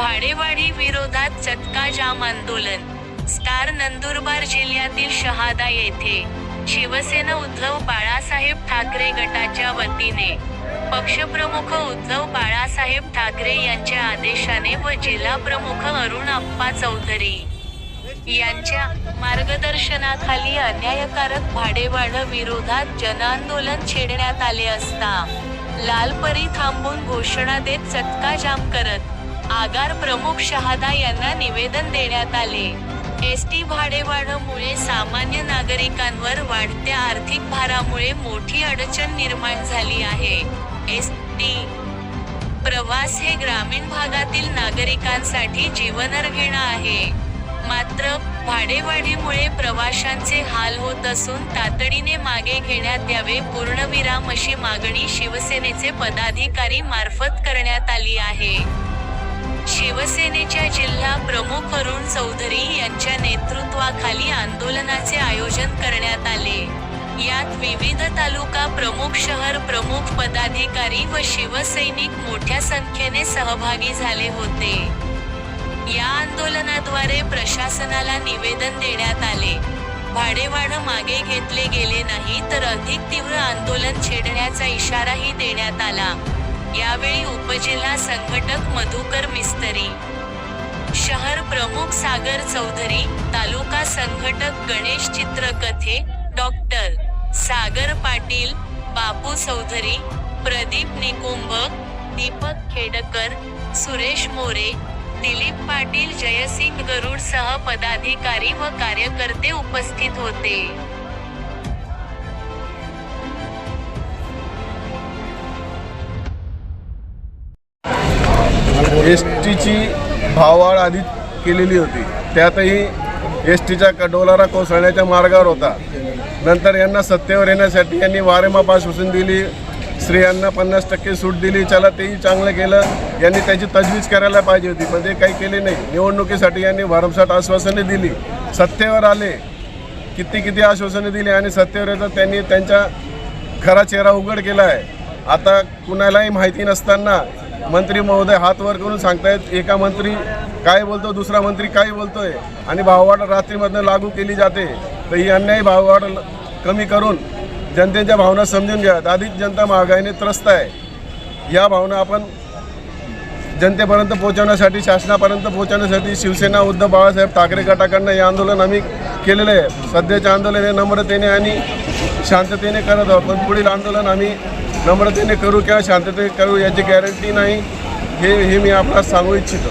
भाडेवाढी विरोधात चक्का जाम आंदोलन. स्टार नंदुरबार जिल्ह्यातील शहादा येथे. शिवसेना उद्धव बाळासाहेब ठाकरे गटाच्या वतीने. पक्षप्रमुख उद्धव बाळासाहेब ठाकरे यांच्या आदेशाने व जिल्हा प्रमुख अरुण अप्पा चौधरी. यांच्या मार्गदर्शनाखाली अन्यायकारक भाडेवाढ विरोधात जनआंदोलन छेडण्यात आले असता. लालपरी थांबून घोषणा देत चक्का जाम करत आगार प्रमुख शहादा यांना निवेदन देण्यात आले. एस टी भाडेवाढमुळे सामान्य नागरिकांवर वाढत्या आर्थिक भारामुळे मोठी अडचण निर्माण झाली आहे. एस टी प्रवास हे ग्रामीण भागातील नागरिकांसाठी जीवनरघेणं आहे. मात्र भाडेवाढीमुळे प्रवाशांचे हाल होत असून तातडीने मागे घेण्यात यावे पूर्णविराम अशी मागणी शिवसेनेचे पदाधिकारी मार्फत करण्यात आली आहे. शिवसेनेच्या जिल्हा प्रमुख अरुण चौधरी यांच्या नेतृत्वाखाली आंदोलनाचे आयोजन करण्यात आले. यात विविध तालुका प्रमुख शहर प्रमुख पदाधिकारी व शिवसैनिक मोठ्या संख्येने सहभागी झाले होते. या आंदोलनाद्वारे प्रशासनाला निवेदन देण्यात आले. भाडेवाढ मागे घेतले गेले नाही तर अधिक तीव्र आंदोलन छेडण्याचा इशाराही देण्यात आला. यावेळी उपजिल्हा संघटक मधुकर मिस्तरी शहर प्रमुख सागर चौधरी तालुका संघटक गणेश चित्रकथे डॉक्टर सागर पाटील बापू चौधरी प्रदीप निकुंभ दीपक खेडकर सुरेश मोरे दिलीप पाटील जयसिंग गरुड सह पदाधिकारी व कार्यकर्ते उपस्थित होते. एस टीची भाववाढ आधी केलेली होती. त्यातही एस टीच्या डोलारा कोसळण्याच्या मार्गावर होता. नंतर यांना सत्तेवर येण्यासाठी यांनी वारेमा पास दिली. स्त्रियांना पन्नास टक्के सूट दिली. चला तेही चांगलं केलं. यांनी त्याची तजवीज करायला पाहिजे होती पण ते काही केले नाही. निवडणुकीसाठी यांनी भरमसाठ आश्वासने दिली. सत्तेवर आले. किती किती आश्वासने दिली आणि सत्तेवर येतात त्यांनी त्यांच्या खरा चेहरा उघड केला आहे. आता कुणालाही माहिती नसताना मंत्री महोदय हात वर करून सांगतायत एका मंत्री काय बोलतो दुसरा मंत्री काय बोलतोय? आणि भाववाढ रात्रीमधनं लागू केली जाते तर ही अन्यायी भाववाढ कमी करून जनतेच्या भावना समजून घ्या. आधीच जनता महागाईने त्रस्त आहे. या भावना आपण जनतेपर्यंत पोहोचवण्यासाठी शासनापर्यंत पोहोचवण्यासाठी शिवसेना उद्धव बाळासाहेब ठाकरे गटाकडनं हे आंदोलन आम्ही केलेलं आहे. सध्याचे आंदोलन हे नम्रतेने आणि शांततेने करत आहोत. पण पुढील आंदोलन आम्ही नम्रतेने करू किंवा शांततेने करू याची गॅरंटी नाही हे हे मी आपणास सांगू इच्छितो.